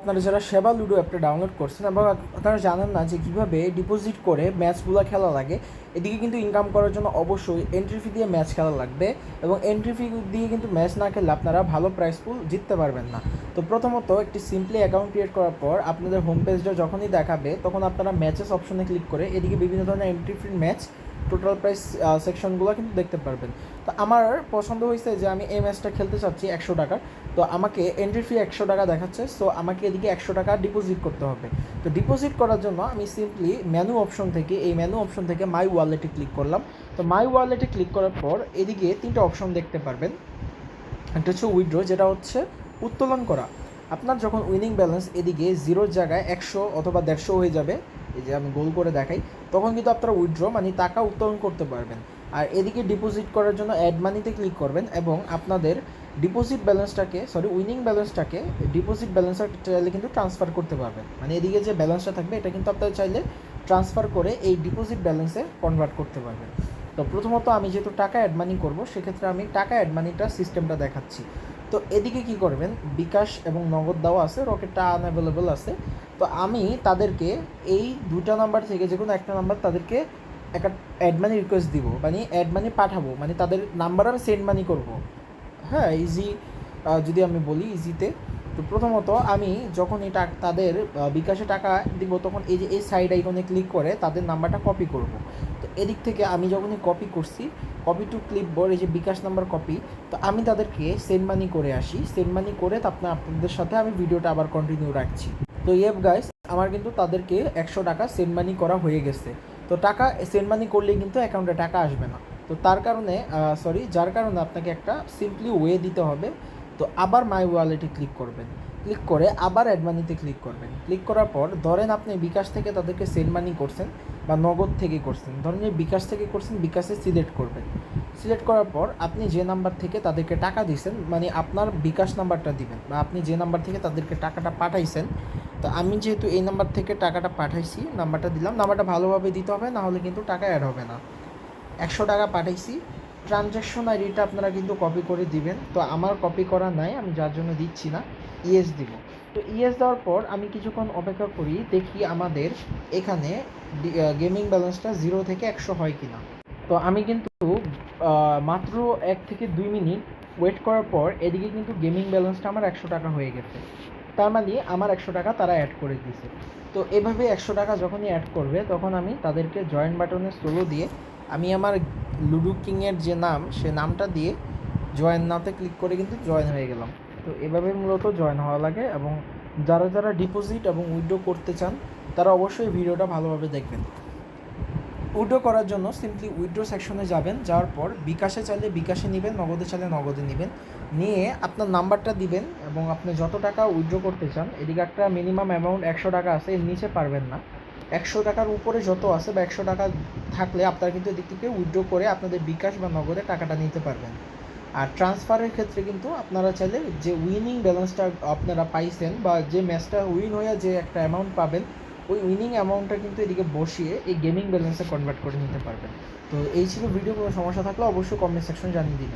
আপনারা যারা সেবা লুডো অ্যাপটা ডাউনলোড করছেন এবং আপনারা জানেন না যে কীভাবে ডিপোজিট করে ম্যাচগুলো খেলা লাগে, এদিকে কিন্তু ইনকাম করার জন্য অবশ্যই এন্ট্রি ফি দিয়ে ম্যাচ খেলা লাগবে এবং এন্ট্রি ফি দিয়ে কিন্তু ম্যাচ না খেললে আপনারা ভালো প্রাইস পুল জিততে পারবেন না। তো প্রথমত একটি সিম্পলি অ্যাকাউন্ট ক্রিয়েট করার পর আপনাদের হোম পেজটা যখনই দেখাবে, তখন আপনারা ম্যাচেস অপশনে ক্লিক করে এদিকে বিভিন্ন ধরনের entry free match total price সেকশনগুলো কিন্তু দেখতে পারবেন। তো আমার পছন্দ হয়েছে যে আমি এই ম্যাচটা খেলতে চাচ্ছি একশো টাকার তো আমাকে এন্ট্রি ফি একশো টাকা দেখাচ্ছে সো আমাকে এদিকে একশো টাকা ডিপোজিট করতে হবে। তো ডিপোজিট করার জন্য আমি সিম্পলি মেনু অপশন থেকে, এই মেনু অপশন থেকে মাই ওয়ালেটে ক্লিক করলাম। তো মাই ওয়ালেটে ক্লিক করার পর এদিকে তিনটা অপশন দেখতে পারবেন। একটা হচ্ছে উইড্রো যেটা হচ্ছে উত্তোলন করা। আপনার যখন উইনিং ব্যালেন্স এদিকে জিরোর জায়গায় একশো অথবা দেড়শো হয়ে যাবে এই যে আমি গোল করে দেখাই, তখন কিন্তু আপনারা উইথড্র মানে টাকা উত্তোলন করতে পারবেন। আর এদিকে ডিপোজিট করার জন্য অ্যাড মানিতে ক্লিক করবেন এবং আপনাদের ডিপোজিট ব্যালেন্সটাকে সরি উইনিং ব্যালেন্সটাকে ডিপোজিট ব্যালেন্সটা চাইলে কিন্তু ট্রান্সফার করতে পারবেন। মানে এদিকে যে ব্যালেন্সটা থাকবে, এটা কিন্তু আপনারা চাইলে ট্রান্সফার করে এই ডিপোজিট ব্যালেন্সে কনভার্ট করতে পারবেন। তো প্রথমত আমি যেহেতু টাকা অ্যাড মানি করব, সেক্ষেত্রে আমি টাকা অ্যাড মানিটা সিস্টেমটা দেখাচ্ছি। তো এদিকে কি করবেন? বিকাশ এবং নগদ দেওয়া আছে, রকেটটা আনঅ্যাভেলেবল আছে। তো আমি তাদেরকে এই দুটা নাম্বার থেকে যে কোনো একটা নাম্বার তাদেরকে একটা অ্যাড মানি রিকোয়েস্ট দিব। মানে অ্যাড মানি পাঠাবো। মানে তাদের নাম্বার আমি সেন্ড মানি করব। হ্যাঁ ইজি যদি আমি বলি ইজিতে তো প্রথমত আমি যখন এই টাকা তাদের বিকাশে টাকা দিব, তখন এই যে এই সাইড আইকনে ক্লিক করে তাদের নাম্বারটা কপি করব। তো এদিক থেকে আমি যখনই কপি করছি কপি টু ক্লিপবোর্ড এই যে বিকাশ নাম্বার কপি তো আমি তাদেরকে সেন্ড মানি করে আসি। সেন্ড মানি করে তারপরে আপনাদের সাথে আমি ভিডিওটা আবার কন্টিনিউ রাখছি। তো ইয়েব গাইস আমার কিন্তু তাদেরকে একশো টাকা সেন্ড মানি করা হয়ে গেছে। তো টাকা সেন্ড মানি করলে কিন্তু অ্যাকাউন্টে টাকা আসবে না। তো তার কারণে সরি যার কারণে আপনাকে একটা সিম্পলি ওয়ে দিতে হবে। তো আবার মাই ওয়ালেটে ক্লিক করবেন। ক্লিক করে আবার অ্যাডমানিতে ক্লিক করবেন। ক্লিক করার পর ধরেন আপনি বিকাশ থেকে তাদেরকে সেন্ড মানি করছেন বা নগদ থেকে করছেন। ধরেন বিকাশ থেকে করছেন, বিকাশে সিলেক্ট করবেন। সিলেক্ট করার পর আপনি যে নাম্বার থেকে তাদেরকে টাকা দিয়েছেন মানে আপনার বিকাশ নাম্বারটা দিবেন বা আপনি যে নাম্বার থেকে তাদেরকে টাকাটা পাঠাইছেন তো আমি যেহেতু এই নাম্বার থেকে টাকাটা পাঠাইছি নাম্বারটা দিলাম নাম্বারটা ভালোভাবে দিতে হবে না হলে কিন্তু টাকা অ্যাড হবে না। একশো টাকা পাঠাইছি। ট্রানজ্যাকশন আইডিটা আপনারা কিন্তু কপি করে দিবেন। তো আমার কপি করা নাই, আমি যার জন্য দিচ্ছি না ইএস দিব। তো ইএস দেওয়ার পর আমি কিছুক্ষণ অপেক্ষা করি, দেখি আমাদের এখানে গেমিং ব্যালেন্সটা জিরো থেকে একশো হয় কি না তো আমি কিন্তু মাত্র এক থেকে দুই মিনিট ওয়েট করার পর এদিকে কিন্তু গেমিং ব্যালেন্সটা আমার একশো টাকা হয়ে গেছে। তার মানে আমার একশো টাকা তারা অ্যাড করে দিয়েছে। তো এভাবে একশো টাকা যখনই অ্যাড করবে, তখন আমি তাদেরকে জয়েন্ট বাটনে স্লোলো দিয়ে আমি আমার লুডু কিংয়ের যে নাম, সে নামটা দিয়ে জয়েন নাতে ক্লিক করে কিন্তু জয়েন হয়ে গেলাম। তো এভাবে মূলত জয়েন হওয়া লাগে এবং যারা যারা ডিপোজিট এবং উইথড্র করতে চান, তারা অবশ্যই ভিডিওটা ভালোভাবে দেখবেন। উইড্রো করার জন্য সিম্পলি উইড্রো সেকশনে যাবেন, যাওয়ার পর বিকাশে চাইলে বিকাশে নেবেন, নগদে চাইলে নগদে নেবেন। নিয়ে আপনার নাম্বারটা দিবেন এবং আপনি যত টাকা উইড্রো করতে চান, এদিকে একটা মিনিমাম অ্যামাউন্ট একশো টাকা আছে, এর নিচে পারবেন না। একশো টাকার উপরে যত আছে বা একশো টাকা থাকলে আপনারা কিন্তু এদিক থেকে উইড্রো করে আপনাদের বিকাশ বা নগদে টাকাটা নিতে পারবেন। আর ট্রান্সফারের ক্ষেত্রে কিন্তু আপনারা চাইলে যে উইনিং ব্যালেন্সটা আপনারা পাইছেন বা যে ম্যাচটা উইন হয়ে যে একটা অ্যামাউন্ট পাবেন, ওই উইনিং অ্যামাউন্টটা কিন্তু এদিকে বসিয়ে এই গেমিং ব্যালেন্সে কনভার্ট করে নিতে পারবেন। তো এই ছিল ভিডিও কোনো সমস্যা থাকলে অবশ্যই কমেন্ট সেকশন জানিয়ে দিবেন।